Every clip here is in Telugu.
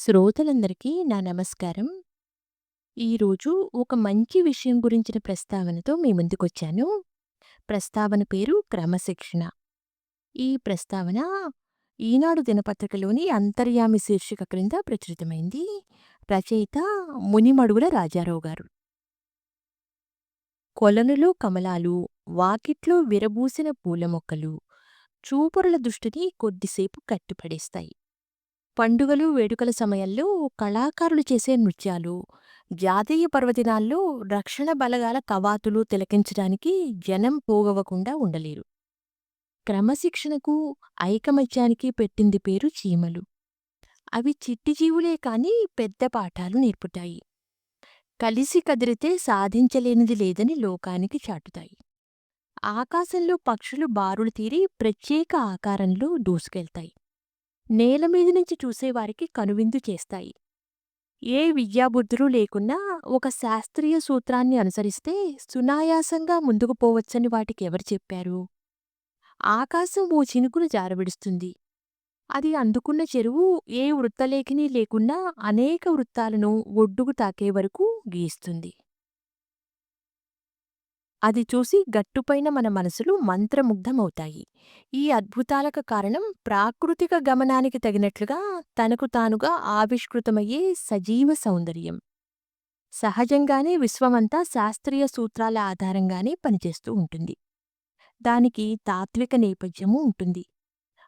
శ్రోతలందరికీ నా నమస్కారం. ఈరోజు ఒక మంచి విషయం గురించిన ప్రస్తావనతో మీ ముందుకొచ్చాను. ప్రస్తావన పేరు క్రమశిక్షణ. ఈ ప్రస్తావన ఈనాడు దినపత్రికలోని అంతర్యామి శీర్షిక క్రింద ప్రచురితమైంది. రచయిత మునిమడుగుల రాజారావు గారు. కొలనులో కమలాలు, వాకిట్లో విరబూసిన పూల మొక్కలు చూపరుల దృష్టిని కొద్దిసేపు కట్టిపడేస్తాయి. పండుగలు, వేడుకల సమయంలో కళాకారులు చేసే నృత్యాలు, జాతీయ పర్వదినాల్లో రక్షణ బలగాల కవాతులు తిలకించడానికి జనం పోగవకుండా ఉండలేరు. క్రమశిక్షణకు, ఐకమత్యానికి పెట్టింది పేరు చీమలు. అవి చిట్టి జీవులే కాని పెద్ద పాఠాలు నేర్పుతాయి. కలిసి కదిలితే సాధించలేనిది లేదని లోకానికి చాటుతాయి. ఆకాశంలో పక్షులు బారులు తీరి ప్రత్యేక ఆకారంలో దూసుకెళ్తాయి. నేలమీది నుంచి చూసేవారికి కనువిందు చేస్తాయి. ఏ విద్యాబుద్ధులు లేకున్నా ఒక శాస్త్రీయ సూత్రాన్ని అనుసరిస్తే సునాయాసంగా ముందుకు పోవచ్చని వాటికెవరు చెప్పారు? ఆకాశం ఓ చినుకును జారబిడుస్తుంది అది అందుకున్న చెరువు ఏ వృత్తలేఖిని లేకున్నా అనేక వృత్తాలను ఒడ్డుకు తాకే వరకు గీస్తుంది. అది చూసి గట్టుపైన మన మనసులు మంత్రముగ్ధమవుతాయి. ఈ అద్భుతాలకు కారణం ప్రాకృతిక గమనానికి తగినట్లుగా తనకు తానుగా ఆవిష్కృతమయ్యే సజీవ సౌందర్యం. సహజంగానే విశ్వమంతా శాస్త్రీయ సూత్రాల ఆధారంగానే పనిచేస్తూ ఉంటుంది. దానికి తాత్విక నేపథ్యము ఉంటుంది.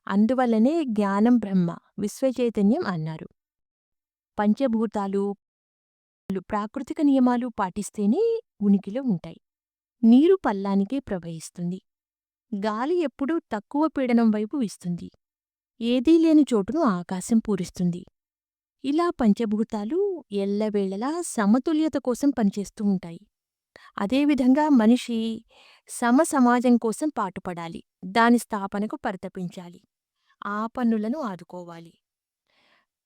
అందువల్లనే జ్ఞానం బ్రహ్మ, విశ్వచైతన్యం అన్నారు. పంచభూతాలు, ప్రాకృతిక నియమాలు పాటిస్తేనే ఉనికిలో ఉంటాయి. నీరు పల్లానికే ప్రవహిస్తుంది. గాలి ఎప్పుడూ తక్కువ పీడనం వైపు వీస్తుంది. ఏదీ లేని చోటును ఆకాశం పూరిస్తుంది. ఇలా పంచభూతాలు ఎల్లవేళలా సమతుల్యత కోసం పనిచేస్తూ ఉంటాయి. అదేవిధంగా మనిషి సమసమాజం కోసం పాటుపడాలి. దాని స్థాపనకు పరితపించాలి. ఆ పన్నులను ఆదుకోవాలి.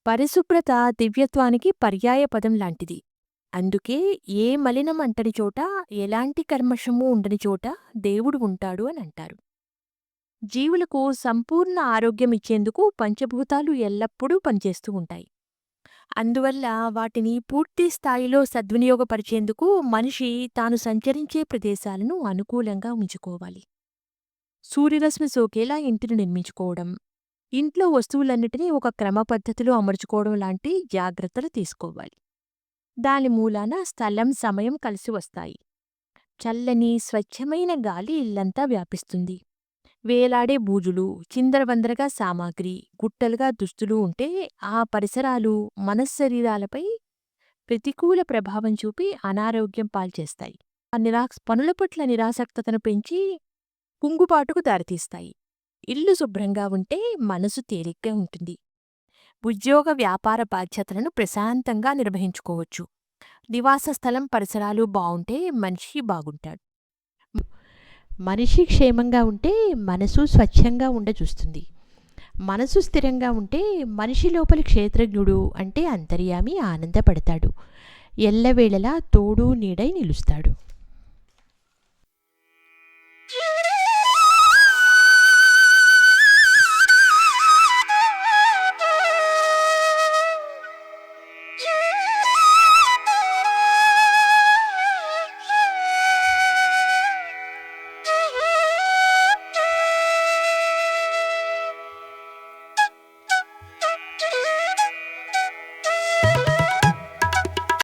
పరిశుభ్రత దివ్యత్వానికి పర్యాయపదం లాంటిది. అందుకే ఏ మలినం అంటని చోట, ఎలాంటి కల్మషమూ ఉండని చోట దేవుడు ఉంటాడు అనంటారు. జీవులకు సంపూర్ణ ఆరోగ్యం ఇచ్చేందుకు పంచభూతాలు ఎల్లప్పుడూ పనిచేస్తూ ఉంటాయి. అందువల్ల వాటిని పూర్తి స్థాయిలో సద్వినియోగపరిచేందుకు మనిషి తాను సంచరించే ప్రదేశాలను అనుకూలంగా ఉంచుకోవాలి. సూర్యరశ్మి సోకేలా ఇంటిని నిర్మించుకోవడం, ఇంట్లో వస్తువులన్నిటినీ ఒక క్రమపద్ధతిలో అమర్చుకోవడం లాంటి జాగ్రత్తలు తీసుకోవాలి. దాని మూలాన స్థలం, సమయం కలిసి వస్తాయి. చల్లని, స్వచ్ఛమైన గాలి ఇల్లంతా వ్యాపిస్తుంది. వేలాడే బూజులు, చిందరవందరగా సామాగ్రి, గుట్టలుగా దుస్తులు ఉంటే ఆ పరిసరాలు మనశ్శరీరాలపై ప్రతికూల ప్రభావం చూపి అనారోగ్యం పాల్చేస్తాయి. ఆ పనుల పట్ల నిరాసక్తతను పెంచి కుంగుబాటుకు దారితీస్తాయి. ఇల్లు శుభ్రంగా ఉంటే మనసు తేలిగ్గా ఉంటుంది. ఉద్యోగ, వ్యాపార బాధ్యతలను ప్రశాంతంగా నిర్వహించుకోవచ్చు. నివాస స్థలం, పరిసరాలు బాగుంటే మనిషి బాగుంటాడు. మనిషి క్షేమంగా ఉంటే మనసు స్వచ్ఛంగా ఉండ చూస్తుంది మనసు స్థిరంగా ఉంటే మనిషి లోపలి క్షేత్రజ్ఞుడు అంటే అంతర్యామి ఆనందపడతాడు. ఎల్లవేళలా తోడు నీడై నిలుస్తాడు.